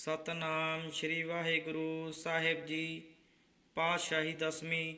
ਸਤਨਾਮ ਸ੍ਰੀ ਵਾਹਿਗੁਰੂ ਸਾਹਿਬ ਜੀ। ਪਾਤਸ਼ਾਹੀ ਦਸਵੀਂ,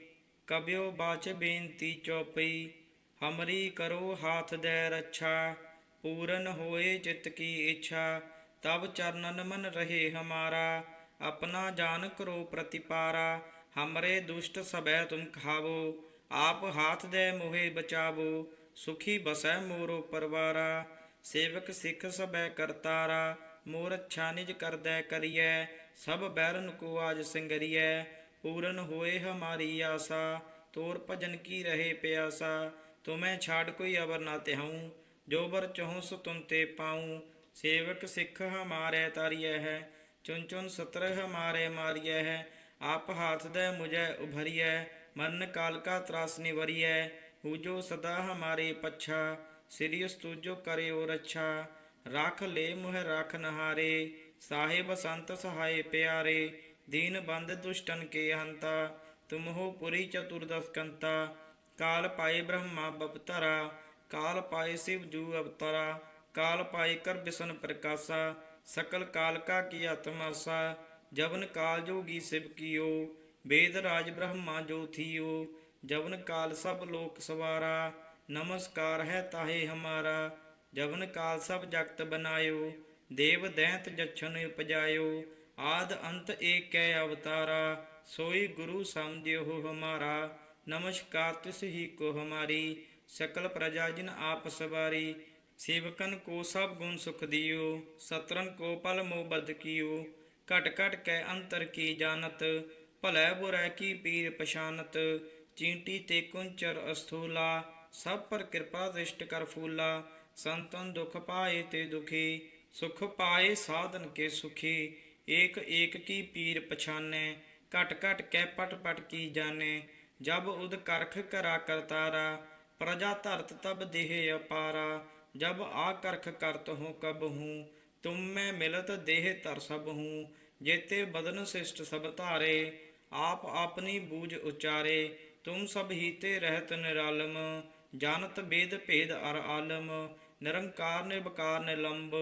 ਕਬਿਓ ਬਾਚ ਬੇਨਤੀ ਚੌਪਈ, ਹਮਰੀ ਕਰੋ ਹਾਥ ਦੇ ਰੱਛਾ, ਪੂਰਨ ਹੋਏ ਚਿਤ ਕੀ ਇੱਛਾ, ਤਬ ਚਰਨਨ ਮਨ ਰਹੇ ਹਮਾਰਾ, ਆਪਣਾ ਜਾਨ ਕਰੋ ਪ੍ਰਤਿਪਾਰਾ, ਹਮਰੇ ਦੁਸ਼ਟ ਸਬੈ ਤੁਮ ਖਾਵੋ ਆਪ ਹਾਥ ਦੇ ਮੋਹਿ ਬਚਾਵੋ, ਸੁਖੀ ਬਸੈ ਮੋਰੋ ਪਰਵਾਰਾ, ਸੇਵਕ ਸਿੱਖ ਸਬੈ ਕਰਤਾਰਾ ਮੋਰ ਅੱਛਾ ਨਿਜ ਕਰਦੈ ਕਰੀਐ, ਸਭ ਬੈਰਨ ਕੋ ਆਜ ਸਿੰਗਰੀਐ। ਪੂਰਨ ਹੋਏ ਹਮਾਰੀ ਆਸਾ, ਤੋਰ ਭਜਨ ਕੀ ਰਹੇ ਪਿਆਸਾ। ਤੁਮੈ ਛਾੜ ਕੋਈ ਅਵਰ ਨਾ ਤਿਹਉ, ਜੋ ਬਰ ਚਹੁ ਸੋ ਤੁਮ ਤੇ ਪਾਉ। ਸੇਵਕ ਸਿੱਖ ਹਮਾਰੇ ਤਾਰੀਐ ਹੈ ਚੁਨ ਚੁਨ ਸਤਰ ਹਮਾਰੇ ਮਾਰੀਐ ਹੈ। ਆਪ ਹਾਥ ਦੇ ਮੁਝੈ ਉਭਰੀਐ, ਮਰਨ ਕਾਲ ਕਾ ਤਰਾਸ ਨਿਵਰੀਐ। ਹੂਜੋ ਸਦਾ ਹਮਾਰੇ ਪੱਛਾ ਸਿਰਿਯਸ ਤੁਜੋ ਕਰਿਓ ਰੱਛਾ। ਰਖ ਲੈ ਮੁਹ ਰੱਖ ਨਹਾਰੇ, ਸਾਹਿਬ ਸੰਤ ਸਹਾਏ ਪਿਆਰੇ, ਦੀਨ ਬੰਦ ਦੁਸ਼ਟਨ ਕੇ ਹੰਤਾ, ਤੁਮ ਹੋ ਪੁਰੀ ਚਤੁਰਦਸ ਕੰਤਾ ਕਾਲ ਪਾਏ ਬ੍ਰਹਮਾ ਬਪਤਰਾ, ਕਾਲ ਪਾਏ ਸਿਵ ਜੂ ਅਵਤਰਾ, ਕਾਲ ਪਾਏ ਕਰ ਬਿਸ਼ਨ ਪ੍ਰਕਾਸ਼ਾ, ਸਕਲ ਕਾਲ ਕਾ ਕੀ ਆਤਮਾਸਾ, ਜਵਨ ਕਾਲ ਜੋਗੀ ਸਿਵ ਕੀਓ, ਵੇਦ ਰਾਜ ਬ੍ਰਹਮਾ ਜੋ ਥੀਓ, ਜਵਨ ਕਾਲ ਸਭ ਲੋਕ ਸਵਾਰਾ, ਨਮਸਕਾਰ ਹੈ ਤਾਹੇ ਹਮਾਰਾ ਜਵਨ ਕਾਲ ਸਭ ਜਗਤ ਬਨਾਇਓ, ਦੇਵ ਦੈਂਤ ਜਛਨ ਉਪਜਾਇਓ, ਆਦ ਅੰਤ ਏਕੈ ਅਵਤਾਰਾ, ਸੋਈ ਗੁਰੂ ਸਮਝਿਓ ਹਮਾਰਾ, ਨਮਸਕਾਰ ਤਿਸ ਹੀ ਕੋ ਹਮਾਰੀ, ਸਕਲ ਪ੍ਰਜਾ ਜਿਨ ਆਪ ਸਵਾਰੀ, ਸੇਵਕਨ ਕੋ ਸਭ ਗੁਣ ਸੁਖ ਦਿਓ ਸਤਰਨ ਕੋ ਪਲ ਮੋ ਬਦ ਕੀਓ, ਘਟ ਘਟ ਕੈ ਅੰਤਰ ਕੀ ਜਾਣਤ, ਭਲੇ ਬੁਰੈ ਕੀ ਪੀਰ ਪਛਾਨਤ, ਚੀਂਟੀ ਤੇ ਕੁੰਚਰ ਅਸਥੂਲਾ, ਸਭ ਪਰ ਕਿਰਪਾ ਦ੍ਰਿਸ਼ਟ ਕਰ ਫੂਲਾ ਸੰਤਨ ਦੁਖ ਪਾਏ ਤੇ ਦੁਖੀ, ਸੁਖ ਪਾਏ ਸਾਧਨ ਕੇ ਸੁਖੀ। ਏਕ ਏਕ ਕੀ ਪੀਰ ਪਛਾਨੈ, ਘਟ ਘਟ ਕੈ ਪਟ ਪਟ ਕੀ ਜਾਣੈ। ਜਬ ਉਦ ਕਰਖ ਕਰਾ ਕਰਤਾਰਾ ਪ੍ਰਜਾ ਧਰਤ ਤਬ ਦੇਹ ਅਪਾਰਾ। ਜਬ ਆ ਕਰਖ ਕਰਤ ਹੂੰ ਕਬ ਹੂੰ ਤੁਮ ਮੈਂ ਮਿਲਤ ਦੇਹ ਧਰ ਸਭ ਹੂੰ ਜੇਤੇ ਬਦਨ ਸਿਸ਼ਟ ਸਭ ਧਾਰੇ, ਆਪ ਆਪਣੀ ਬੂਝ ਉਚਾਰੇ। ਤੁਮ ਸਭ ਹੀ ਤੇ ਰਹਿਤ ਨਿਰਾਲਮ, ਜਾਣਤ ਬੇਦ ਭੇਦ ਅਰ ਆਲਮ। ਨਿਰੰਕਾਰ ਨਿਰਭਕਾਰ ਨਿਲੰਬ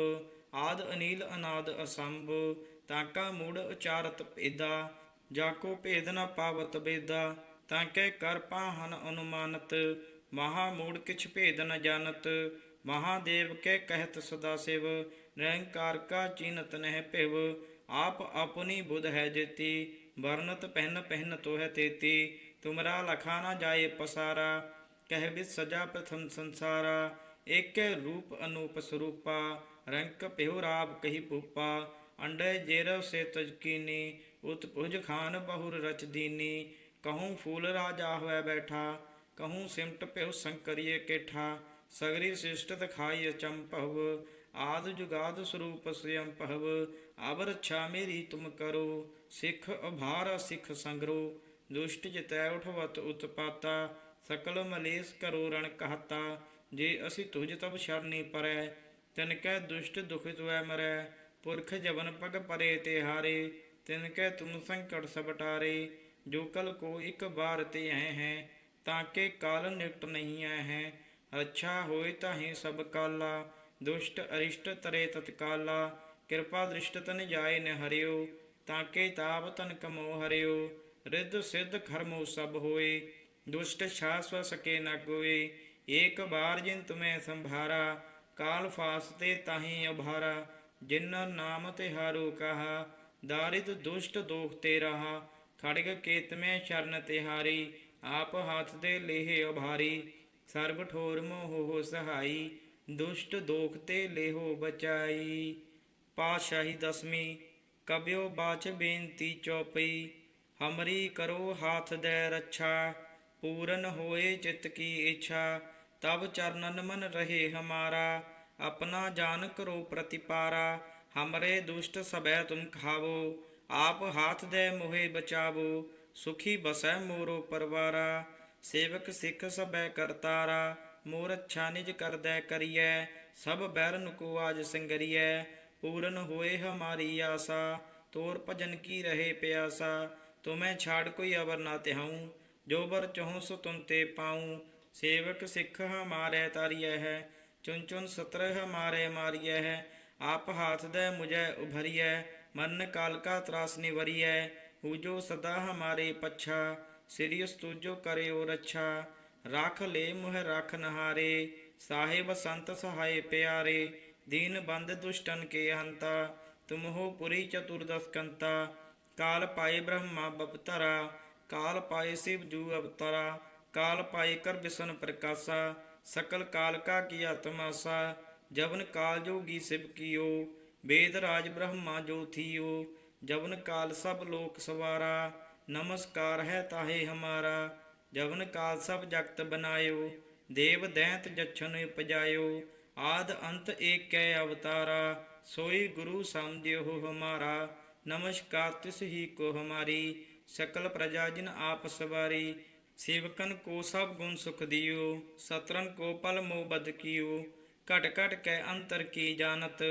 ਆਦ ਅਨੀਲ ਅਨਾਦ ਅਸੰਭ ਤਾਕਾ ਮੂੜ ਉਚਾਰਤ ਭੇਦਾ ਜਾਕੋ ਭੇਦ ਨ ਪਾਵਤ ਬੇਦਾ ਤਾਕੇ ਕਰ ਪਾਹਨ ਅਨੁਮਾਨਤ, ਮਹਾ ਮੂੜ ਕਿਛ ਭੇਦ ਨ ਜਾਣਤ ਮਹਾਦੇਵ ਕੇ ਕਹਿਤ ਸਦਾ ਸਿਵ, ਨਿਰੰਕਾਰ ਕਾ ਚੀਨਤ ਨਹਿ ਭਿਵ, ਆਪ ਆਪਣੀ ਬੁਧ ਹੈ ਜੇਤੀ ਵਰਨਤ ਪਹਿਨ ਪਹਿਨ ਤੋ ਹੈ ਤੇਤੀ, ਤੁਮਰਾ ਲਖਾ ਨਾ ਜਾਏ ਪਸਾਰਾ, ਕਹਿ ਬਿ ਸਜਾ ਪ੍ਰਥਮ ਸੰਸਾਰਾ ਏਕੈ ਰੂਪ ਅਨੂਪ ਸਰੂਪਾ ਰੰਕ ਪਿਹੁ ਰਾਬ ਕਹੀ ਪੂਪਾ ਅੰਡੇ ਜੇਰਵ ਸੇ ਤਜਕੀਨੀ ਉਤ ਭੁਜ ਖਾਨ ਬਹੁਰ ਰਚ ਦੀਨੀ ਕਹੂੰ ਫੂਲ ਰਾਜਾ ਹੋਇ ਬੈਠਾ ਕਹੂੰ ਸਿਮਟ ਪਿਹੁ ਸੰਕਰੀਏ ਕੇਠਾ ਸਗਰੀ ਸਿਸ਼ਟਤ ਖਾਈ ਅਚੰਭਵ ਆਦ ਜੁਗਾਦ ਸਰੂਪ ਸਯੰ ਭਵ ਅਬ ਰੱਛਾ ਮੇਰੀ ਤੁਮ ਕਰੋ ਸਿੱਖ ਅਭਾਰ ਸਿੱਖ ਸੰਗਰੋ ਦੁਸ਼ਟ ਜਿਤੈ ਉਠਵਤ ਉਤਪਾਤਾ ਸਕਲ ਮਲੇਸ ਕਰੋ ਰਣ ਕਹਤਾ ਜੇ ਅਸੀਂ ਤੁਝ ਤਬ ਸ਼ਰਨੀ ਪਰੈ, ਤਿਨ ਕੈ ਦੁਸ਼ਟ ਦੁਖਿਤ ਵੈ ਮਰੈ, ਪੁਰਖ ਜਵਨ ਪਗ ਪਰੇ ਤੇ ਹਾਰੇ, ਤਿਨ ਕੈ ਤੁਮ ਸੰਕਟ ਸਭ ਜੋ ਕਲ ਕੋ ਇੱਕ ਬਾਰ ਤੇ ਐ ਹੈ, ਤਾਂ ਕੇ ਕਾਲ ਨਿਕਟ ਨਹੀਂ ਐ ਹੈ, ਅੱਛਾ ਹੋਏ ਤਾਹੀ ਸਭ ਕਾਲਾ, ਦੁਸ਼ਟ ਅਰਿਸ਼ਟ ਤਰੇ ਤਤਕਾਲਾ, ਕਿਰਪਾ ਦ੍ਰਿਸ਼ਟ ਤਨ ਜਾਏ ਨ ਹਰਿਓ, ਤਾਂ ਕੇ ਤਾਪ ਤਨ ਕਮੋ ਹਰਿਓ, ਰਿੱਧ ਸਿੱਧ ਖਰਮੋ ਸਭ ਹੋਏ, ਦੁਸ਼ਟ ਛਾਸਵ ਸਕੇ ਨਾ ਕੋਏ ਏਕ ਬਾਰ ਜਿਨ ਤੁਮੈ ਸੰਭਾਰਾ, ਕਾਲ ਫਾਸਤੇ ਤਾਹੀ ਅਭਾਰਾ ਜਿਨ ਨਾਮ ਤੇ ਹਾਰੋ ਕਹਾ, ਦਾਰਿਦ ਦੁਸ਼ਟ ਦੋਖ ਤੇ ਰਹਾ, ਖੜਗ ਕੇਤ ਮੈਂ ਸ਼ਰਨ ਤੇ ਹਾਰੀ ਆਪ ਹੱਥ ਦੇ ਲੇਹ ਅਭਾਰੀ, ਸਰਬ ਠੋਰ ਮੋਹ ਹੋ ਸਹਾਈ, ਦੁਸ਼ਟ ਦੋਖ ਤੇ ਲੇਹੋ ਬਚਾਈ। ਪਾਤਸ਼ਾਹੀ ਦਸਵੀਂ ਕਬਿਓ ਬਾਚ ਬੇਨਤੀ ਚੌਪਈ, ਹਮਰੀ ਕਰੋ ਹਾਥ ਦੇ ਰੱਛਾ, ਪੂਰਨ ਹੋਏ ਚਿਤ ਕੀ ਇੱਛਾ ਤਬ ਚਰਨਨ ਮਨ ਰਹੇ ਹਮਾਰਾ, ਆਪਣਾ ਜਾਨ ਕਰੋ ਪ੍ਰਤਿਪਾਰਾ, ਹਮਰੇ ਦੁਸ਼ਟ ਸਬੈ ਤੁਮ ਖਾਵੋ, ਆਪ ਹਾਥ ਦੇ ਮੋਹਿ ਬਚਾਵੋ, ਸੁਖੀ ਬਸੈ ਮੋਰੋ ਪਰਵਾਰਾ, ਸੇਵਕ ਸਿੱਖ ਸਬੈ ਕਰਤਾਰਾ ਮੋਰ ਅੱਛਾ ਨਿਜ ਕਰਦੈ ਕਰੀਐ, ਸਭ ਬੈਰਨ ਕੋ ਆਜ ਸੰਗਰੀਐ, ਪੂਰਨ ਹੋਏ ਹਮਾਰੀ ਆਸਾ, ਤੋਰ ਭਜਨ ਕੀ ਰਹੇ ਪਿਆਸਾ, ਤੁਮੈ ਛਾੜ ਕੋਈ ਅਵਰ ਨਾ ਤਿਹਉ, ਜੋ ਬਰ ਚਹੁ ਸੋ ਤੁਮ ਤੇ ਪਾਉ ਸੇਵਕ ਸਿੱਖ ਹਮਾਰੇ ਤਾਰੀਐ ਹੈ ਚੁਨ ਚੁਨ ਸਤਰ ਹਮਾਰੇ ਮਾਰੀਐ ਹੈ ਆਪ ਹਾਥ ਦੇ ਮੁਝੈ ਉਭਰੀਐ ਮਰਨ ਕਾਲ ਕਾ ਤਰਾਸ ਨਿਵਰੀਐ ਹੂਜੋ ਸਦਾ ਹਮਾਰੇ ਪੱਛਾ ਸਿਰਿਯਸ ਤੁਜੋ ਕਰਿਓ ਰੱਛਾ ਰਖ ਲੈ ਮੁਹ ਰਖ ਨਹਾਰੇ ਸਾਹਿਬ ਸੰਤ ਸਹਾਏ ਪਿਆਰੇ ਦੀਨ ਬੰਦ ਦੁਸ਼ਟਨ ਕੇ ਹੰਤਾ ਤੁਮ ਹੋ ਪੁਰੀ ਚਤੁਰਦਸ ਕੰਤਾ ਕਾਲ ਪਾਏ ਬ੍ਰਹਮਾ ਬਪਤਰਾ ਕਾਲ ਪਾਏ ਸਿਵ ਜੂ ਅਵਤਰਾ ਕਾਲ ਪਾਏ ਕਰ ਬਿਸ਼ਨ ਪ੍ਰਕਾਸ਼ਾ, ਸਕਲ ਕਾਲ ਕਾ ਕੀਆ ਤਮਾਸਾ, ਜਵਨ ਕਾਲ ਜੋਗੀ ਸਿਵ ਕੀਓ, ਵੇਦ ਰਾਜ ਬ੍ਰਹਮਾ ਜੋ ਥੀਓ, ਜਵਨ ਕਾਲ ਸਭ ਲੋਕ ਸਵਾਰਾ, ਨਮਸਕਾਰ ਹੈ ਤਾਹੇ ਹਮਾਰਾ, ਜਵਨ ਕਾਲ ਸਭ ਜਗਤ ਬਨਾਇਓ, ਦੇਵ ਦੈਂਤ ਜਛਨ ਉਪਜਾਇਓ, ਆਦ ਅੰਤ ਏਕੈ ਅਵਤਾਰਾ, ਸੋਈ ਗੁਰੂ ਸਮਝਿਓ ਹਮਾਰਾ, ਨਮਸਕਾਰ ਤਿਸ ਹੀ ਕੋ ਹਮਾਰੀ, ਸਕਲ ਪ੍ਰਜਾ ਜਿਨ ਆਪ ਸਵਾਰੀ ਸੇਵਕਨ ਕੋ ਸਭ ਗੁਣ ਸੁਖ ਦਿਓ ਸਤਰਨ ਕੋ ਪਲ ਮੋ ਬਦ ਕੀਓ। ਘਟ ਘਟ ਕੈ ਅੰਤਰ ਕੀ ਜਾਣਤ,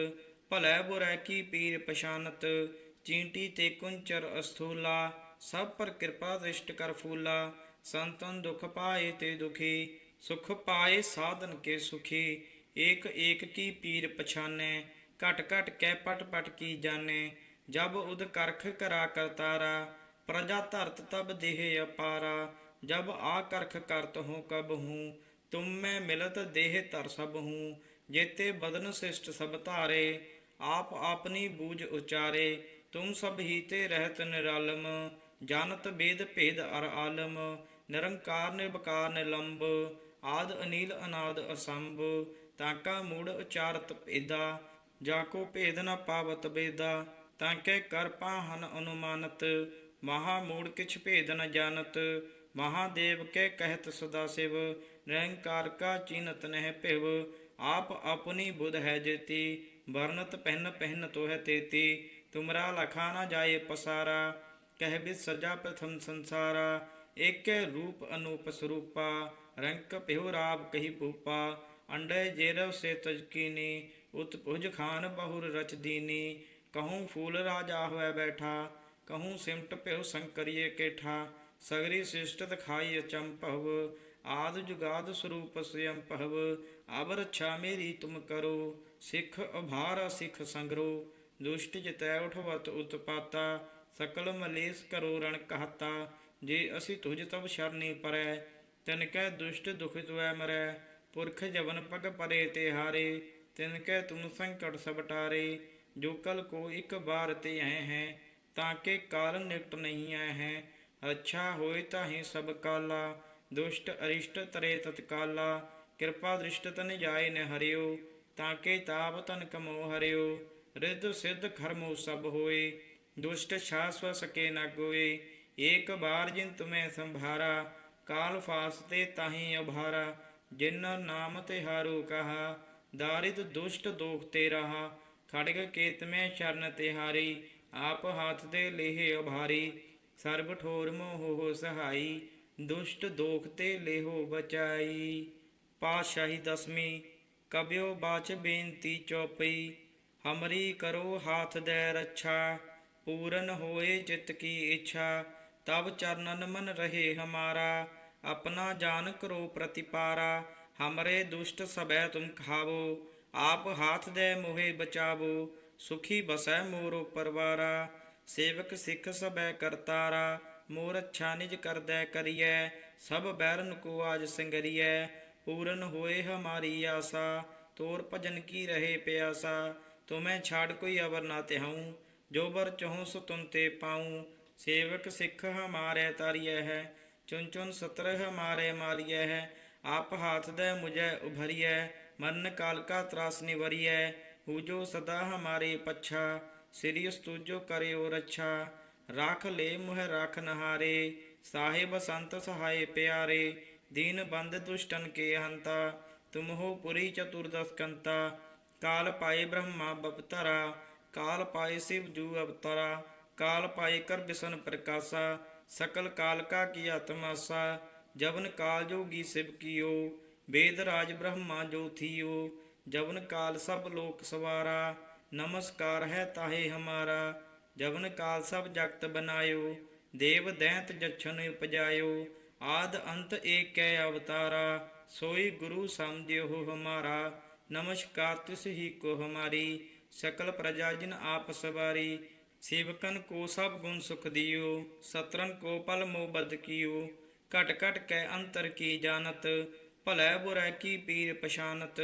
ਭਲੇ ਬੁਰੈ ਕੀ ਪੀਰ ਪਛਾਨਤ। ਚੀਂਟੀ ਤੇ ਕੁੰਚਰ ਅਸਥੂਲਾ, ਸਭ ਪਰ ਕਿਰਪਾ ਦ੍ਰਿਸ਼ਟ ਕਰ ਫੂਲਾ। ਸੰਤਨ ਦੁਖ ਪਾਏ ਤੇ ਦੁਖੀ, ਸੁਖ ਪਾਏ ਸਾਧਨ ਕੇ ਸੁਖੀ। ਏਕ ਏਕ ਕੀ ਪੀਰ ਪਛਾਨੈ, ਘਟ ਘਟ ਕੈ ਪਟ ਪਟ ਕੀ ਜਾਣੈ। ਜਬ ਉਦ ਕਰਖ ਕਰਾ ਕਰਤਾਰਾ, ਪ੍ਰਜਾ ਧਰਤ ਤਬ ਦੇਹ ਅਪਾਰਾ। ਜਬ ਆ ਕਰਖ ਕਰਤ ਹੂੰ, ਕਬ ਹੂੰ, ਤੁਮ ਮੈਂ ਮਿਲਤ ਦੇਹ ਧਰ ਸਭ ਹੂੰ, ਜੇਤੇ ਬਦਨ ਸਿਸ਼ਟ ਸਭ ਧਾਰੇ, ਆਪ ਆਪਨੀ ਬੂਝ ਉਚਾਰੇ, ਤੁਮ ਸਭ ਹੀ ਤੇ ਰਹਿਤ ਨਿਰਾਲਮ, ਜਾਣਤ ਬੇਦ ਭੇਦ ਅਰ ਆਲਮ, ਨਿਰੰਕਾਰ ਨਿਰਵਕਾਰ ਨਿਲੰਬ, ਆਦ ਅਨੀਲ ਅਨਾਦ ਅਸੰਭ ਤਾਕਾ ਮੂੜ ਉਚਾਰਤ ਭੇਦਾ, ਜਾ ਕੋ ਭੇਦ ਨ ਪਾਵਤ ਬੇਦਾ ਤਾਂਕੇ ਕਰ ਪਾਹਨ ਅਨੁਮਾਨਤ, ਮਹਾ ਮੂੜ ਕਿਛ ਭੇਦ ਨ ਜਾਣਤ ਮਹਾਦੇਵ ਕੇ ਕਹਿਤ ਸਦਾ ਸਿਵ, ਨਿਰੰਕਾਰ ਕਾ ਚੀਨਤ ਨਹਿ ਭਿਵ, ਆਪ ਆਪਣੀ ਬੁਧ ਹੈ ਜੇਤੀ ਵਰਨਤ ਪਹਿਨ ਪਹਿਨ ਤੋ ਤੇਤੀ, ਤੁਮਰਾ ਲਖਾ ਨਾ ਜਾਏ ਪਸਾਰਾ, ਕਹਿ ਬਿ ਸਜਾ ਪ੍ਰਥਮ ਸੰਸਾਰਾ, ਏਕੇ ਰੂਪ ਅਨੂਪ ਸਰੂਪਾ, ਰੰਕ ਭਿਉ ਰਾਵ ਕਹੀ ਭੂਪਾ, ਅੰਡੇ ਜੇਰਵ ਸੇ ਤਜਕੀਨੀ ਉਤ ਭੁਜ ਖਾਨ ਬਹੁਰ ਰਚ ਦੀਨੀ, ਕਹੂੰ ਫੂਲ ਰਾਜਾ ਹੋਇ ਬੈਠਾ, ਕਹੂੰ ਸਿਮਟ ਭਿਉ ਸੰਕਰੀਏ ਕੇਠਾ ਸਗਰੀ ਸਿਸ਼ਟ ਖਾਈ ਅਚੰਭਵ ਆਦ ਜੁਗਾਦ ਸਰੂਪ ਸਯੰ ਭਵ ਅਬ ਰੱਛਾ ਮੇਰੀ ਤੁਮ ਕਰੋ ਸਿੱਖ ਅਭਾਰ ਸਿੱਖ ਸੰਗਰੋ ਦੁਸ਼ਟ ਜਿਤੈ ਉਠਵਤ ਉਤਪਾਤਾ ਸਕਲ ਮਲੇਸ ਕਰੋ ਰਣ ਕਹਤਾ ਜੇ ਅਸੀਂ ਤੁਝ ਤਬ ਸ਼ਰਨੀ ਪਰੈ ਤਿਨ ਕੈ ਦੁਸ਼ਟ ਦੁਖਿਤ ਵੈ ਮਰੈ ਪੁਰਖ ਜਵਨ ਪਗ ਪਰੇ ਤੇ ਹਾਰੇ ਤਿਨ ਕੈ ਤੁਮ ਸੰਕਟ ਸਭ ਟਾਰੇ ਜੋ ਕਲ ਕੋ ਇੱਕ ਬਾਰ ਤੇ ਆਏ ਹੈ ਤਾਂ ਕਿ ਅੱਛਾ ਹੋਏ ਤਾਹੀ ਸਭ ਕਾਲਾ, ਦੁਸ਼ਟ ਅਰਿਸ਼ਟ ਤਰੇ ਤਤਕਾਲਾ, ਕਿਰਪਾ ਦ੍ਰਿਸ਼ਟ ਤਨ ਜਾਏ ਨ ਹਰਿਓ ਤਾਂ ਕੇ ਤਾਪ ਤਨ ਕਮੋ ਹਰਿਓ, ਰਿੱਧ ਸਿੱਧ ਖਰਮੋ ਸਭ ਹੋਏ, ਦੁਸ਼ਟ ਛਾਸਵ ਸਕੇ ਨ ਗੋਏ, ਏਕ ਬਾਰ ਜਿਨ ਤੁਮੈ ਸੰਭਾਰਾ, ਕਾਲ ਫਾਸਤੇ ਤਾਹੀ ਅਭਾਰਾ, ਜਿਨ ਨਾਮ ਤੇ ਹਾਰੋ ਕਹਾ, ਦਾਰਿਦ ਦੁਸ਼ਟ ਦੋਖ ਤੇ ਰਹਾ, ਖੜਗ ਕੇਤ ਮੈਂ ਸ਼ਰਨ ਤੇ ਹਾਰੀ, ਆਪ ਹੱਥ ਦੇ ਲੇਹ ਅਭਾਰੀ ਸਰਬ ਠੋਰ ਮੋਹ ਸਹਾਈ, ਦੁਸ਼ਟ ਦੋਖ ਤੇ ਲੇਹੋ ਬਚਾਈ। ਪਾਤਸ਼ਾਹੀ ਦਸਵੀਂ, ਕਬਿਓ ਬਾਚ ਬੇਨਤੀ ਚੌਪਈ, ਹਮਰੀ ਕਰੋ ਹਾਥ ਦੇ ਰੱਛਾ, ਪੂਰਨ ਹੋਏ ਚਿਤ ਕੀ ਇੱਛਾ ਤਬ ਚਰਨਨ ਮਨ ਰਹੇ ਹਮਾਰਾ, ਆਪਣਾ ਜਾਨ ਕਰੋ ਪ੍ਰਤਿਪਾਰਾ, ਹਮਰੇ ਦੁਸ਼ਟ ਸਬੈ ਤੁਮ ਖਾਵੋ, ਆਪ ਹਾਥ ਦੇ ਮੋਹਿ ਬਚਾਵੋ, ਸੁਖੀ ਬਸੈ ਮੋਰੋ ਪਰਵਾਰਾ। ਸੇਵਕ ਸਿੱਖ ਸਬੈ ਕਰਤਾਰਾ ਮੋਰ ਅੱਛਾ ਨਿਜ ਕਰਦੈ ਕਰੀਐ, ਸਭ ਬੈਰਨ ਕੋ ਆਜ ਸੰਗਰੀਐ, ਪੂਰਨ ਹੋਏ ਹਮਾਰੀ ਆਸਾ, ਤੋਰ ਭਜਨ ਕੀ ਰਹੇ ਪਿਆਸਾ, ਤੁਮੈ ਛਾੜ ਕੋਈ ਅਵਰ ਨਾ ਤਿਹਾਉ, ਜੋ ਬਰ ਚਹਉ ਸੋ ਤੁਮ ਤੇ ਪਾਉ, ਸੇਵਕ ਸਿੱਖ ਹਮਾਰੇ ਤਾਰੀਐ ਹੈ ਚੁਨ ਚੁਨ ਸਤਰ ਹਮਾਰੇ ਮਾਰੀਐ ਹੈ, ਆਪ ਹਾਥ ਦੇ ਮੁਝੈ ਉਭਰੀਐ, ਮਰਨ ਕਾਲ ਕਾ ਤਰਾਸ ਨਿਵਰੀਐ, ਹੂਜੋ ਸਦਾ ਹਮਾਰੇ ਪੱਛਾ ਸਿਰਿਯਸ ਤੁਜੋ ਕਰਿਓ ਰੱਛਾ, ਰਾਖ ਲੈ ਮੁਹ ਰਾਖ ਨਹਾਰੇ, ਸਾਹਿਬ ਸੰਤ ਸਹਾਏ ਪਿਆਰੇ, ਦੀਨ ਬੰਦ ਦੁਸ਼ਟਨ ਕੇ ਹੰਤਾ ਤੁਮ ਪੁਰੀ ਚਤੁਰਦਸ ਕੰਤਾ, ਕਾਲ ਪਾਏ ਬ੍ਰਹਮਾ ਬਪਤਰਾ, ਕਾਲ ਪਾਏ ਸਿਵ ਜੂ ਅਵਤਰਾ, ਕਾਲ ਪਾਏ ਕਰ ਬਿਸ਼ਨ ਪ੍ਰਕਾਸ਼ਾ, ਸਕਲ ਕਾਲ ਕਾ ਕੀਆ ਤਮਾਸਾ ਜਵਨ ਕਾਲ ਜੋਗੀ ਸਿਵ ਕੀਓ, ਵੇਦ ਰਾਜ ਬ੍ਰਹਮਾ ਜੋ ਥੀਓ, ਜਵਨ ਕਾਲ ਸਭ ਲੋਕ ਸਵਾਰਾ ਨਮਸਕਾਰ ਹੈ ਤਾਹੇ ਹਮਾਰਾ ਜਵਨ ਕਾਲ ਸਭ ਜਗਤ ਬਨਾਇਓ, ਦੇਵ ਦੈਂਤ ਜਛਨ ਉਪਜਾਇਓ, ਆਦ ਅੰਤ ਏਕੈ ਅਵਤਾਰਾ, ਸੋਈ ਗੁਰੂ ਸਮਝਿਓ ਹਮਾਰਾ, ਨਮਸਕਾਰ ਤਿਸ ਹੀ ਕੋ ਹਮਾਰੀ, ਸਕਲ ਪ੍ਰਜਾ ਜਿਨ ਆਪ ਸਵਾਰੀ, ਸੇਵਕਨ ਕੋ ਸਭ ਗੁਣ ਸੁਖ ਦਿਓ ਸਤਰਨ ਕੋ ਪਲ ਮੋ ਬਦ ਕੀਓ, ਘਟ ਘਟ ਕੈ ਅੰਤਰ ਕੀ ਜਾਣਤ, ਭਲੇ ਬੁਰਾ ਕੀ ਪੀਰ ਪਛਾਨਤ,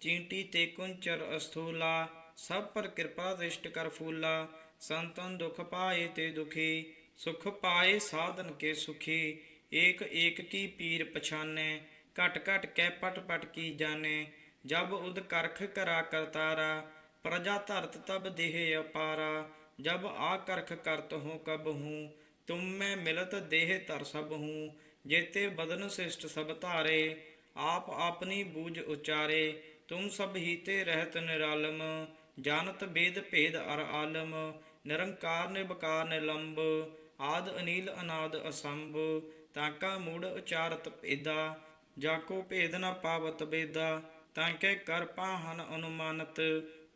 ਚੀਂਟੀ ਤੇ ਕੁੰਚਰ ਅਸਥੂਲਾ ਸਭ ਪਰ ਕਿਰਪਾ ਦ੍ਰਿਸ਼ਟ ਕਰ ਫੂਲਾ ਸੰਤਨ ਦੁਖ ਪਾਏ ਤੇ ਦੁਖੀ ਸੁਖ ਪਾਏ ਸਾਧਨ ਕੇ ਸੁਖੀ ਏਕ ਏਕ ਕੀ ਪੀਰ ਪਛਾਨੈ ਘਟ ਘਟ ਕੈ ਪਟ ਪਟ ਕੀ ਜਾਣੈ ਜਬ ਉਦ ਕਰਖ ਕਰਾ ਕਰਤਾਰਾ ਪ੍ਰਜਾ ਧਰਤ ਤਬ ਦੇਹ ਅਪਾਰਾ ਜਬ ਆ ਕਰਖ ਕਰਤ ਹੂੰ ਕਬ ਹੂੰ ਤੁਮ ਮੈਂ ਮਿਲਤ ਦੇਹ ਧਰ ਸਭ ਹੂੰ ਜੇਤੇ ਬਦਨ ਸਿਸ਼ਟ ਸਭ ਧਾਰੇ ਆਪ ਆਪਣੀ ਬੂਝ ਉਚਾਰੇ ਤੁਮ ਸਭ ਹੀ ਤੇ ਰਹਿਤ ਨਿਰਾਲਮ ਜਾਣਤ ਬੇਦ ਭੇਦ ਅਰ ਆਲਮ, ਨਿਰੰਕਾਰ ਨਿਬਕਾਰ ਨਿਲੰਬ, ਆਦ ਅਨੀਲ ਅਨਾਦ ਅਸੰਭ ਤਾਕਾ ਮੂੜ ਉਚਾਰਤ ਭੇਦਾ ਜਾਕੋ ਭੇਦ ਨ ਪਾਵਤ ਬੇਦਾ ਤਾਂਕੇ ਕਰ ਪਾਹਨ ਅਨੁਮਾਨਤ,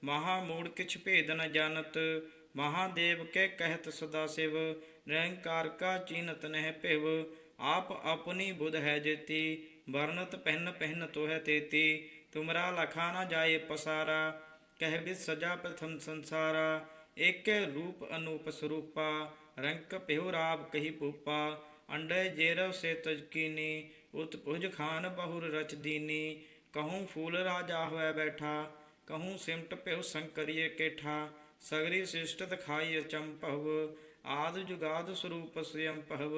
ਮਹਾ ਮੂੜ ਕਿਛ ਭੇਦ ਨ ਜਾਣਤ ਮਹਾਦੇਵ ਕੇ ਕਹਿਤ ਸਦਾ ਸਿਵ, ਨਿਰੰਕਾਰ ਕਾ ਚੀਨਤ ਨਹਿ ਭਿਵ, ਆਪ ਆਪਣੀ ਬੁਧ ਹੈ ਜੇਤੀ ਵਰਨਤ ਪਹਿਨ ਪਹਿਨ ਤੋਹਿ ਤੇਤੀ, ਤੁਮਰਾ ਲਖਾ ਨ ਜਾਏ ਪਸਾਰਾ ਕਹਿ ਬਿ ਸਜਾ ਪ੍ਰਥਮ ਸੰਸਾਰਾ, ਏਕ ਰੂਪ ਅਨੂਪ ਸਰੂਪਾ, ਰੰਕ ਪਿਹੁ ਰਾਬ ਕਹੀ ਪੂਪਾ ਅੰਡੇ ਜੇਰਵ ਸੇ ਤਜ ਉਤ ਭੁਜ ਖਾਨ ਬਹੁਰ ਰਚ ਦੀਨੀ, ਕਹੂੰ ਫੂਲ ਰਾਜਾ ਹੋਇ ਬੈਠਾ, ਕਹੂੰ ਸਿਮਟ ਪਿਉ ਸੰਕਰੀਏ ਕੇਠਾ, ਸਗਰੀ ਸਿਸ਼ਟਤ ਖਾਈ ਚੰਪਵ ਆਦ ਜੁਗਾਦ ਸਰੂਪ ਸਯੰ ਭਵ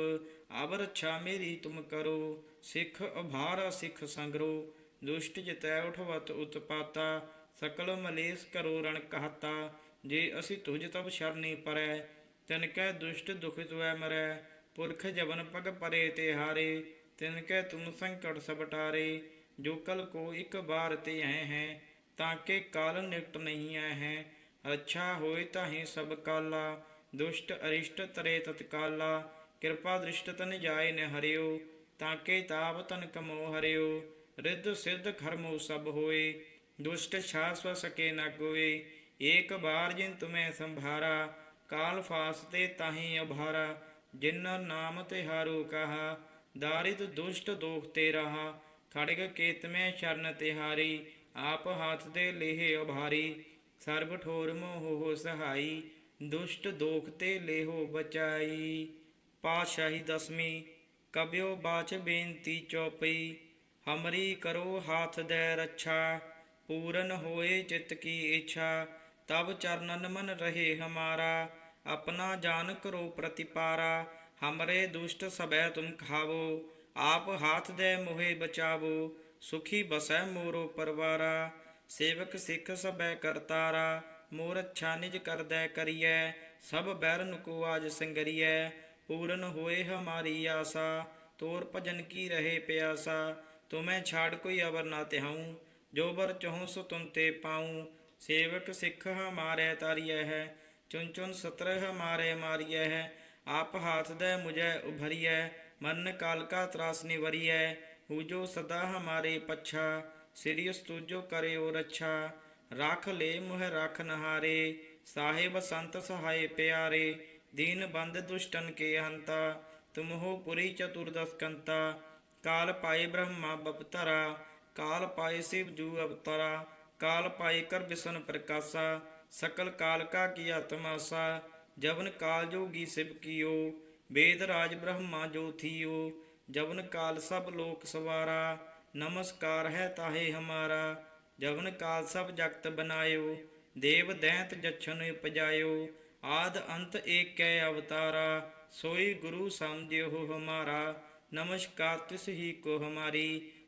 ਅਬ ਰੱਛਾ ਮੇਰੀ ਤੁਮ ਕਰੋ, ਸਿੱਖ ਅਭਾਰ ਸਿੱਖ ਸੰਗਰੋ, ਦੁਸ਼ਟ ਜਿਤੈ ਉਠਵਤ ਉਤਪਾਤਾ ਸਕਲ ਮਲੇਸ ਕਰੋ ਰਣ ਕਹਤਾ, ਜੇ ਅਸੀਂ ਤੁਝ ਤਬ ਸ਼ਰਨੀ ਪਰੈ, ਤਿਨ ਕੈ ਦੁਸ਼ਟ ਦੁਖਿਤ ਵੈ ਮਰੈ, ਪੁਰਖ ਜਬਨ ਪਗ ਪਰੇ ਤੇ ਹਾਰੇ, ਤਿਨ ਕੈ ਤੁਮ ਸੰਕਟ ਸਬਟਾਰੇ ਜੋ ਕਲ ਕੋ ਇੱਕ ਬਾਰ ਤੇ ਆਏ ਹੈ, ਤਾਂ ਕਿ ਕਾਲ ਨਿਕਟ ਨਹੀਂ ਆਏ ਹੈ ਰੱਛਾ ਹੋਏ ਤਾਹੀ ਸਭ ਕਾਲਾ, ਦੁਸ਼ਟ ਅਰਿਸ਼ਟ ਤਰੇ ਤਤਕਾਲਾ, ਕਿਰਪਾ ਦ੍ਰਿਸ਼ਟ ਤਨ ਜਾਏ ਨ ਹਰਿਓ, ਤਾਂ ਕਿ ਤਾਪ ਤਨ ਕਮੋ ਹਰਿਓ, ਰਿੱਧ ਸਿੱਧ ਖਰਮੋ ਸਭ ਹੋਏ ਦੁਸ਼ਟ ਛਾ ਸਵ ਸਕੇ ਨ ਕੋਏ ਏਕ ਬਾਰ ਜਿਨ ਤੁਮੈ ਸੰਭਾਰਾ, ਕਾਲ ਫਾਸਤੇ ਤਾਹੀ ਅਭਾਰਾ ਜਿਨ ਨਾਮ ਤੇ ਹਾਰੂ ਕਹਾ, ਦਾਰਿਦ ਦੁਸ਼ਟ ਦੋਖ ਤੇ ਰਹਾ, ਖੜਗ ਕੇਤ ਮੈਂ ਸ਼ਰਨ ਤਿਹਾਰੀ, ਆਪ ਹੱਥ ਦੇ ਲੇਹ ਉਭਾਰੀ ਸਰਬ ਠੋਰ ਮੋਹ ਹੋ ਸਹਾਈ, ਦੁਸ਼ਟ ਦੋਖ ਤੇ ਲੇਹੋ ਬਚਾਈ। ਪਾਤਸ਼ਾਹੀ ਦਸਵੀਂ ਕਬਿਓ ਬਾਚ ਬੇਨਤੀ ਚੌਪਈ, ਹਮਰੀ ਕਰੋ ਹਾਥ ਦੇ ਰੱਛਾ ਪੂਰਨ ਹੋਏ ਚਿਤ ਕੀ ਇੱਛਾ, ਤਬ ਚਰਨਨ ਮਨ ਰਹੇ ਹਮਾਰਾ, ਆਪਣਾ ਜਾਨ ਕਰੋ ਪ੍ਰਤਿਪਾਰਾ, ਹਮਰੇ ਦੁਸ਼ਟ ਸਬੈ ਤੁਮ ਖਾਵੋ, ਆਪ ਹਾਥ ਦੇ ਮੋਹਿ ਬਚਾਵੋ, ਸੁਖੀ ਬਸੈ ਮੋਰੋ ਪਰਵਾਰਾ, ਸੇਵਕ ਸਿੱਖ ਸਬੈ ਕਰਤਾਰਾ ਮੋਰ ਅੱਛਾ ਨਿਜ ਕਰਦੈ ਕਰੀਐ, ਸਭ ਬੈਰਨ ਕੋ ਆਜ ਸੰਗਰੀਐ, ਪੂਰਨ ਹੋਏ ਹਮਾਰੀ ਆਸਾ, ਤੋਰ ਭਜਨ ਕੀ ਰਹੇ ਪਿਆਸਾ, ਤੁਮੈ ਛਾੜ ਕੋਈ ਅਵਰ ਨਾ ਤਿਹਾਉ ਜੋ ਬਰ ਚਹਉ ਸੋ ਤੁਮ ਤੇ ਪਾਉ ਸੇਵਕ ਸਿੱਖ ਹਮਾਰੇ ਤਾਰੀਐ ਹੈ ਚੁਨ ਚੁਨ ਸਤਰ ਹਮਾਰੇ ਮਾਰੀਐ ਹੈ ਆਪ ਹਾਥ ਦੇ ਮੁਝੈ ਉਭਰੀਐ ਮਨ ਕਾਲ ਕਾ ਤਰਾਸ ਨਿਵਰੀਐ ਹੂ ਜੋ ਸਦਾ ਹਮਾਰੇ ਪੱਛਾ ਸਿਰਿਯਸ ਤੁਜੋ ਕਰਿਓ ਰੱਛਾ ਰਖ ਲੈ ਮੁਹ ਰਖ ਨਹਾਰੇ ਸਾਹਿਬ ਸੰਤ ਸਹਾਏ ਪਿਆਰੇ ਦੀਨ ਬੰਦ ਦੁਸ਼ਟਨ ਕੇ ਹੰਤਾ ਤੁਮ ਹੋ ਪੁਰੀ ਚਤੁਰਦਸ ਕੰਤਾ ਕਾਲ ਪਾਏ ਬ੍ਰਹਮਾ ਬਪਤਰਾ ਕਾਲ ਪਾਏ ਸਿਵ ਜੂ ਅਵਤਾਰਾ, ਕਾਲ ਪਾਏ ਕਰ ਬਿਸਨ ਪ੍ਰਕਾਸ਼ਾ, ਸਕਲ ਕਾਲ ਕਾ ਕੀਆ ਤਮਾਸਾ, ਜਵਨ ਕਾਲ ਜੋਗੀ ਸਿਵ ਕੀਓ, ਵੇਦ ਰਾਜ ਬ੍ਰਹਮਾ ਜੋ ਥੀਓ, ਜਵਨ ਕਾਲ ਸਭ ਲੋਕ ਸਵਾਰਾ, ਨਮਸਕਾਰ ਹੈ ਤਾਹੇ ਹਮਾਰਾ, ਜਵਨ ਕਾਲ ਸਭ ਜਗਤ ਬਨਾਇਓ, ਦੇਵ ਦੈਂਤ ਜਛਨ ਉਪਜਾਇਓ, ਆਦ ਅੰਤ ਏਕੈ ਅਵਤਾਰਾ, ਸੋਈ ਗੁਰੂ ਸਮਝਿਓ ਹਮਾਰਾ, ਨਮਸਕਾਰ ਤਿਸ ਹੀ ਕੋ ਹਮਾਰੀ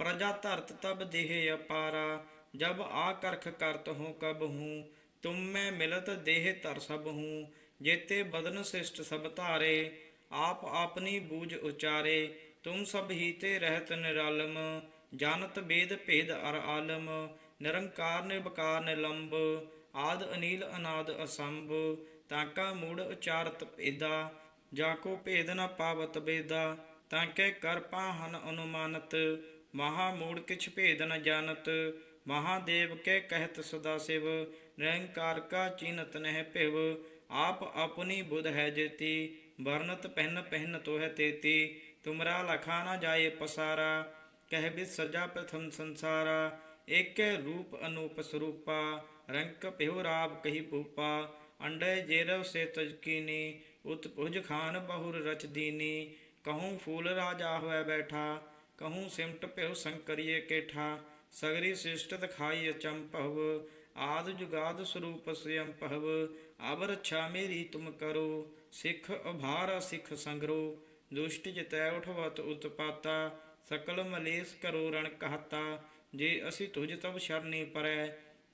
ਪ੍ਰਜਾ ਧਰਤ ਤਬ ਦੇਹ ਅਪਾਰਾ, ਜਬ ਆ ਕਰਖ ਕਰਤ ਹੂੰ ਕਬ ਹੂੰ, ਤੁਮ ਮੈਂ ਮਿਲਤ ਦੇਹ ਧਰ ਸਭ ਹੂੰ, ਜੇਤੇ ਬਦਨ ਸਿਸ਼ਟ ਸਭ ਧਾਰੇ, ਆਪ ਆਪਣੀ ਬੂਝ ਉਚਾਰੇ, ਤੁਮ ਸਭ ਹੀ ਤੇ ਰਹਿਤ ਨਿਰਾਲਮ, ਜਾਣਤ ਬੇਦ ਭੇਦ ਅਰ ਆਲਮ, ਨਿਰੰਕਾਰ ਨਿਰਬਕਾਰ ਨਿਲੰਬ, ਆਦ ਅਨੀਲ ਅਨਾਦ ਅਸੰਭ ਤਾਂਕਾ ਮੂੜ ਉਚਾਰਤ ਭੇਦਾ, ਜਾ ਕੋ ਭੇਦ ਨ ਪਾਵਤ ਬੇਦਾ ਤਾਂਕੇ ਕਰਪਾ ਹਨ ਅਨੁਮਾਨਤ ਮਹਾ ਮੂੜ ਕਿਛ ਭੇਦ ਨ ਜਾਣਤ, ਮਹਾਦੇਵ ਕੇ ਕਹਿਤ ਸਦਾ ਸਿਵ, ਨਿਰੰਕਾਰ ਕਾ ਚੀਨਤ ਨਹਿ ਭਿਵ, ਆਪ ਆਪਣੀ ਬੁਧ ਹੈ ਜੇਤੀ ਵਰਨਤ ਪਹਿਨ ਪਹਿਨ ਤੋ ਹੈ ਤੇਤੀ, ਤੁਮਰਾ ਲਖਾ ਨਾ ਜਾਏ ਪਸਾਰਾ, ਕਹਿ ਬਿ ਸਜਾ ਪ੍ਰਥਮ ਸੰਸਾਰਾ, ਏਕੇ ਰੂਪ ਅਨੂਪ ਸਰੂਪਾ, ਰੰਕ ਪਿਹੁ ਰਾਵ ਕਹੀ ਭੂਪਾ, ਅੰਡੇ ਜੇਰਵ ਸੇ ਤਜਕੀਨੀ ਉਤ ਭੁਜ ਖਾਨ ਬਹੁਰ ਰਚ ਦੀਨੀ, ਕਹੂੰ ਫੂਲ ਰਾਜਾ ਹੋਇ ਬੈਠਾ ਕਹੂੰ ਸਿਮਟ ਪਿਉ ਸੰਕਰੀਏ ਕੇਠਾ ਸਗਰੀ ਸਿਸ਼ਟ ਦਿਖਾਈ ਅਚੰਭਵ ਆਦ ਜੁਗਾਦ ਸਰੂਪ ਸਯੰ ਭਵ ਅਬ ਰੱਛਾ ਮੇਰੀ ਤੁਮ ਕਰੋ ਸਿੱਖ ਅਭਾਰ ਸਿੱਖ ਸੰਗਰੋ ਦੁਸ਼ਟ ਜਿਤੈ ਉਠਵਤ ਉਤਪਾਤਾ ਸਕਲ ਮਲੇਸ ਕਰੋ ਰਣ ਕਹਤਾ ਜੇ ਅਸੀਂ ਤੁਝ ਤਬ ਸ਼ਰਨੀ ਪਰੈ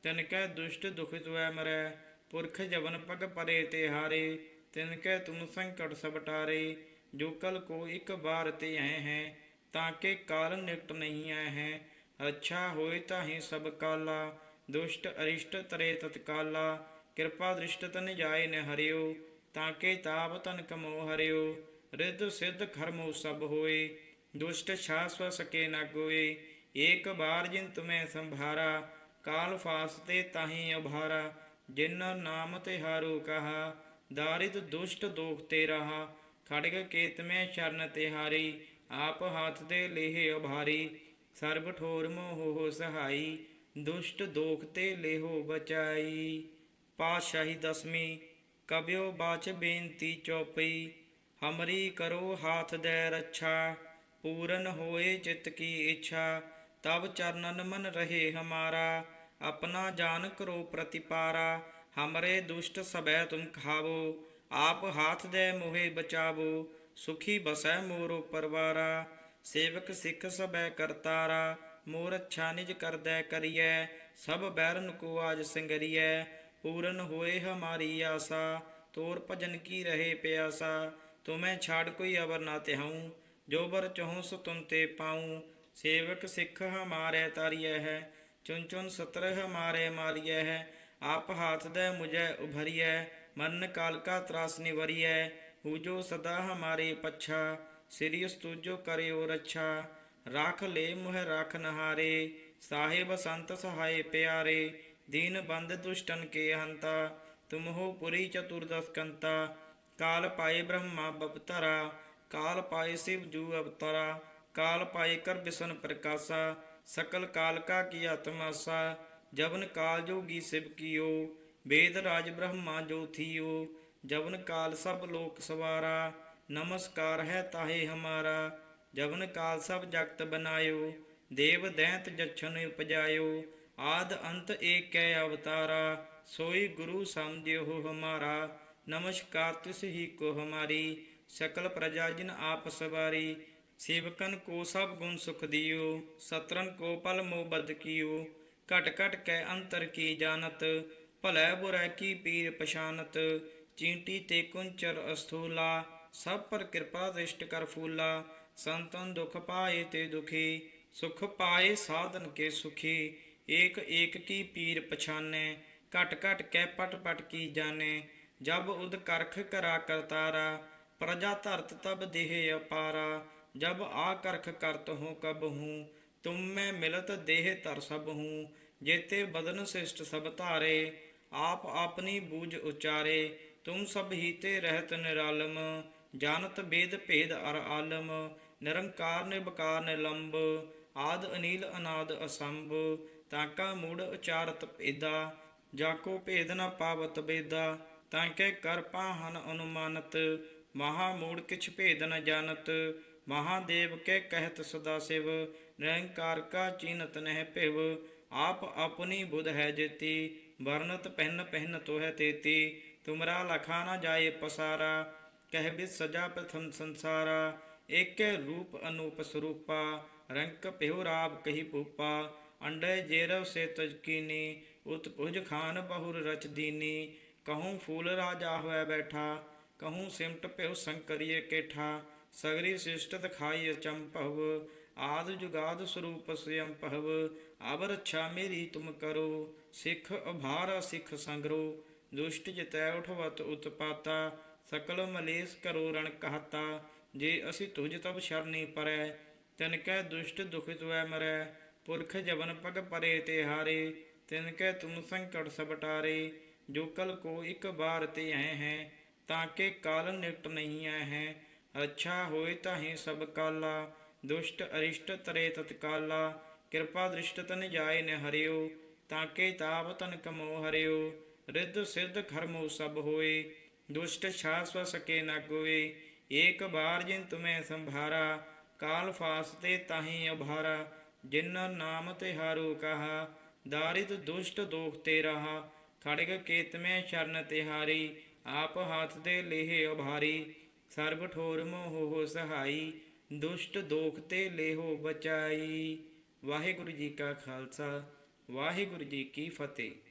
ਤਿਨ ਕੈ ਦੁਸ਼ਟ ਦੁਖਿਤ ਵੈ ਮਰੈ ਪੁਰਖ ਜਵਨ ਪਗ ਪਰੇ ਤੇ ਹਾਰੇ ਤਿਨ ਕੈ ਤੁਮ ਸੰਕਟ ਸਭ ਟਾਰੇ ਜੋ ਕਲ ਕੋ ਇੱਕ ਬਾਰ ਤੇ ਆਏ ਹੈ ਤਾਂ ਕੇ ਕਾਲ ਨਿਕਟ ਨਹੀਂ ਆਏ ਹੈ। ਅੱਛਾ ਹੋਏ ਤਾਹੀ ਸਭ ਕਾਲਾ। ਦੁਸ਼ਟ, ਅਰਿਸ਼ਟ ਤਰੇ ਤਤਕਾਲਾ। ਕਿਰਪਾ ਦ੍ਰਿਸ਼ਟ ਤਨ ਜਾਏ ਨ ਹਰਿਓ। ਤਾਂ ਕੇ ਤਾਪ ਤਨ ਕਮੋ ਹਰਿਓ। ਰਿੱਧ ਸਿੱਧ ਖਰਮੋ ਸਭ ਹੋਏ। ਦੁਸ਼ਟ ਛਾਸਵ ਸਕੇ ਨਾ ਕੋਏ ਏਕ ਬਾਰ ਜਿਨ ਤੁਮੈ ਸੰਭਾਰਾ। ਕਾਲ ਫਾਸਤੇ ਤਾਹੀ ਅਭਾਰਾ। ਜਿਨ ਨਾਮ ਤੇ ਹਾਰੋ ਕਹਾ। ਦਾਰਿਦ ਦੁਸ਼ਟ ਦੋਖ ਤੇ ਰਹਾ। ਖੜਗ ਕੇਤ ਮੈਂ ਸ਼ਰਨ ਤੇ ਹਾਰੀ। ਆਪ ਹੱਥ ਦੇ ਲੇਹ ਅਭਾਰੀ ਸਰਬ ਠੋਰ ਮੋਹ ਸਹਾਈ, ਦੁਸ਼ਟ ਦੋਖ ਤੇ ਲੇਹੋ ਬਚਾਈ। ਪਾਤਸ਼ਾਹੀ ਦਸਵੀਂ ਕਬਿਓ ਬਾਚ ਬੇਨਤੀ ਚੌਪਈ, ਹਮਰੀ ਕਰੋ ਹਾਥ ਦੇ ਰੱਛਾ, ਪੂਰਨ ਹੋਏ ਚਿਤ ਕੀ ਇੱਛਾ, ਤਬ ਚਰਨਨ ਮਨ ਰਹੇ ਹਮਾਰਾ, ਆਪਣਾ ਜਾਨ ਕਰੋ ਪ੍ਰਤਿਪਾਰਾ, ਹਮਰੇ ਦੁਸ਼ਟ ਸਬੈ ਤੁਮ ਖਾਵੋ, ਆਪ ਹਾਥ ਦੇ ਮੋਹਿ ਬਚਾਵੋ ਸੁਖੀ ਬਸੈ ਮੋਰੋ ਪਰਵਾਰਾ, ਸੇਵਕ ਸਿੱਖ ਸਬੈ ਕਰਤਾਰਾ ਮੋਰ ਅੱਛਾ ਨਿਜ ਕਰਦੈ ਕਰੀਐ, ਸਭ ਬੈਰਨ ਕੋ ਆਜ ਸੰਗਰੀਐ, ਪੂਰਨ ਹੋਏ ਹਮਾਰੀ ਆਸਾ, ਤੋਰ ਭਜਨ ਕੀ ਰਹੇ ਪਿਆਸਾ, ਤੁਮੈ ਛਾੜ ਕੋਈ ਅਵਰ ਨਾ ਤਿਹਾਉ, ਜੋ ਬਰ ਚਹਉ ਸੋ ਤੁਮ ਤੇ ਪਾਉ, ਸੇਵਕ ਸਿੱਖ ਹਮਾਰੇ ਤਾਰੀਐ ਹੈ ਚੁਨ ਚੁਨ ਸਤਰ ਹਮਾਰੇ ਮਾਰੀਐ ਹੈ, ਆਪ ਹਾਥ ਦੇ ਮੁਝੈ ਉਭਰੀਐ ਮਨ ਕਾਲ ਕਾ ਤਰਾਸ ਨਿਵਰੀਐ ਹੂਜੋ ਸਦਾ ਹਮਾਰੇ ਪੱਛਾ ਸਿਰਿਯਸ ਤੁਜੋ ਕਰਿਓ ਰੱਛਾ। ਰਾਖ ਲੈ ਮੁਹ ਰਾਖ ਨਹਾਰੇ, ਸਾਹਿਬ ਸੰਤ ਸਹਾਏ ਪਿਆਰੇ। ਦੀਨ ਬੰਦ ਦੁਸ਼ਟਨ ਕੇ ਹੰਤਾ, ਤੁਮ ਹੋ ਪੁਰੀ ਚਤੁਰਦਸ ਕੰਤਾ। ਕਾਲ ਪਾਏ ਬ੍ਰਹਮਾ ਬਪਤਰਾ, ਕਾਲ ਪਾਏ ਸਿਵ ਜੂ ਅਵਤਰਾ। ਕਾਲ ਪਾਏ ਕਰ ਬਿਸਨ ਪ੍ਰਕਾਸ਼ਾ, ਸਕਲ ਕਾਲ ਕਾ ਕੀ ਆਤਮਾਸਾ। ਜਵਨ ਕਾਲ ਜੋਗੀ ਸਿਵ ਕੀਓ, ਵੇਦ ਰਾਜ ਬ੍ਰਹਮਾ ਜੋ ਥੀਓ। ਜਵਨ ਕਾਲ ਸਭ ਲੋਕ ਸਵਾਰਾ, ਨਮਸਕਾਰ ਹੈ ਤਾਹੇ ਹਮਾਰਾ। ਜਵਨ ਕਾਲ ਸਭ ਜਗਤ ਬਨਾਇਓ, ਦੇਵ ਦੈਂਤ ਜਛਨ ਉਪਜਾਇਓ। ਆਦ ਅੰਤ ਏਕੈ ਅਵਤਾਰਾ, ਸੋਈ ਗੁਰੂ ਸਮਝਿਓ ਹਮਾਰਾ। ਨਮਸਕਾਰ ਤਿਸ ਹੀ ਕੋ ਹਮਾਰੀ, ਸਕਲ ਪ੍ਰਜਾ ਜਿਨ ਆਪ ਸਵਾਰੀ। ਸੇਵਕਨ ਕੋ ਸਭ ਗੁਣ ਸੁਖ ਦਿਓ ਸਤਰਨ ਕੋ ਪਲ ਮੋ ਬਦ ਕੀਓ। ਘਟ ਘਟ ਕੈ ਅੰਤਰ ਕੀ ਜਾਣਤ, ਭਲੇ ਬੁਰੇ ਕੀ ਪੀਰ ਪਛਾਨਤ। ਚੀਂਟੀ ਤੇ ਕੁੰਚਰ ਅਸਥੂਲਾ, ਸਭ ਪਰ ਕਿਰਪਾ ਦ੍ਰਿਸ਼ਟ ਕਰ ਫੂਲਾ, ਸੰਤਨ ਦੁਖ ਪਾਏ ਤੇ ਦੁਖੀ, ਸੁਖ ਪਾਏ ਸਾਧਨ ਕੇ ਸੁਖੀ, ਏਕ ਏਕ ਕੀ ਪੀਰ ਪਛਾਨੈ, ਘਟ ਘਟ ਕੈ ਪਟ ਪਟ ਕੀ ਜਾਣੈ, ਜਬ ਉਦ ਕਰਖ ਕਰਾ ਕਰਤਾਰਾ, ਪ੍ਰਜਾ ਧਰਤ ਤਬ ਦੇਹ ਅਪਾਰਾ, ਜਬ ਆ ਕਰਖ ਕਰਤ ਹੂੰ ਕਬ ਹੂੰ, ਤੁਮ ਮੈਂ ਮਿਲਤ ਦੇਹ ਤਰ ਸਭ ਹੂੰ, ਜੇਤੇ ਬਦਨ ਸਿਸ਼ਟ ਸਭ ਧਾਰੇ, ਆਪ ਆਪਣੀ ਬੂਝ ਉਚਾਰੇ ਤੂੰ ਸਭ ਹੀਤੇ ਰਹਿਤ ਨਿਰਾਲਮ, ਜਾਣਤ ਬੇਦ ਭੇਦ ਅਰ ਆਲਮ, ਨਿਰੰਕਾਰ ਨਿਰਭਕਾਰ ਨਿਲੰਬ, ਆਦ ਅਨੀਲ ਅਨਾਦ ਅਸੰਭ ਤਾਕਾ ਮੂੜ ਉਚਾਰਤ ਭੇਦਾ ਜਾਕੋ ਭੇਦ ਨ ਪਾਵਤ ਬੇਦਾ ਤਾਂਕੇ ਕਰ ਪਾਹਨ ਅਨੁਮਾਨਤ, ਮਹਾ ਮੂੜ ਕਿਛ ਭੇਦ ਨ ਜਾਣਤ ਮਹਾਦੇਵ ਕੇ ਕਹਿਤ ਸਦਾ ਸਿਵ, ਨਿਰੰਕਾਰ ਕਾ ਚੀਨਤ ਨਹਿ ਭਿਵ, ਆਪ ਆਪਣੀ ਬੁਧ ਹੈ ਜੇਤੀ ਵਰਨਤ ਪਹਿਨ ਪਹਿਨ ਤੋ ਹੈ ਤੇਤੀ ਤੁਮਰਾ ਲਖਾ ਨਾ ਜਾਏ ਪਸਾਰਾ ਕਹਿ ਬਿ ਸਜਾ ਪ੍ਰਥਮ ਸੰਸਾਰਾ ਏਕੇ ਰੂਪ ਅਨੂਪ ਸਰੂਪਾ ਰੰਕ ਪਿਹੁ ਰਾਵ ਕਹੀ ਭੂਪਾ ਅੰਡੇ ਜੇਰਵ ਸੇ ਤਜਕੀਨੀ ਉਤ ਭੁਜ ਖਾਨ ਬਹੁਰ ਰਚ ਦੀਨੀ ਕਹੂੰ ਫੂਲ ਰਾਜਾ ਹੋਇ ਬੈਠਾ ਕਹੂੰ ਸਿਮਟ ਪਿਉ ਸੰਕਰੀਏ ਕੇਠਾ ਸਗਰੀ ਸਿਸ਼ਟ ਦਿਖਾਈ ਅਚੰਭਵ ਆਦ ਜੁਗਾਦ ਸਰੂਪ ਸਯੰ ਭਵ ਅਬ ਰੱਛਾ ਮੇਰੀ ਤੁਮ ਕਰੋ ਸਿੱਖ ਅਭਾਰ ਸਿੱਖ ਸੰਗਰੋ ਦੁਸ਼ਟ ਜਿਤੈ ਉਠਵਤ ਉਤਪਾਤਾ, ਸਕਲ ਮਲੇਸ ਕਰੋ ਰਣ ਕਹਤਾ। ਜੇ ਅਸੀਂ ਤੁਝ ਤਬ ਸ਼ਰਨੀ ਪਰੈ, ਤਿਨ ਕੈ ਦੁਸ਼ਟ ਦੁਖਿਤ ਵੈ ਮਰੈ। ਪੁਰਖ ਜਵਨ ਪਗ ਪਰੇ ਤੇ ਹਾਰੇ, ਤਿਨ ਕੈ ਤੁਮ ਸੰਕਟ ਸਭ ਜੋ ਕਲ ਕੋ ਇੱਕ ਬਾਰ ਤੇ ਆਏ ਹੈ, ਤਾਂ ਕੇ ਕਾਲ ਨਿਕਟ ਨਹੀਂ ਆਏ ਹੈ। ਅੱਛਾ ਹੋਏ ਤਾਹੀ ਸਭ ਕਾਲਾ, ਦੁਸ਼ਟ ਅਰਿਸ਼ਟ ਤਰੇ ਤਤਕਾਲਾ। ਕਿਰਪਾ ਦ੍ਰਿਸ਼ਟ ਤਨ ਜਾਏ ਨ ਹਰਿਓ, ਤਾਂ ਕੇ ਤਾਪ ਤਨ ਕਮੋ ਹਰਿਓ। ਰਿੱਧ ਸਿੱਧ ਖਰਮੋ ਸਭ ਹੋਏ, ਦੁਸ਼ਟ ਛਾਸਵ ਸਕੇ ਨਾ ਕੋਏ, ਏਕ ਬਾਰ ਜਿਨ ਤੁਮੈ ਸੰਭਾਰਾ, ਕਾਲ ਫਾਸਤੇ ਤਾਹੀ ਅਭਾਰਾ ਜਿਨ ਨਾਮ ਤੇ ਹਾਰੂ ਕਹਾ, ਦਾਰਿਦ ਦੁਸ਼ਟ ਦੋਖ ਤੇ ਰਹਾ, ਖੜਗ ਕੇਤ ਮੈਂ ਸ਼ਰਨ ਤਿਹਾਰੀ ਆਪ ਹੱਥ ਦੇ ਲੇਹ ਅਭਾਰੀ, ਸਰਬ ਠੋਰ ਮੋਹ ਹੋ ਸਹਾਈ, ਦੁਸ਼ਟ ਦੋਖ ਤੇ ਲੇਹੋ ਬਚਾਈ। ਵਾਹਿਗੁਰੂ ਜੀ ਕਾ ਖਾਲਸਾ, ਵਾਹਿਗੁਰੂ ਜੀ ਕੀ ਫਤਿਹ।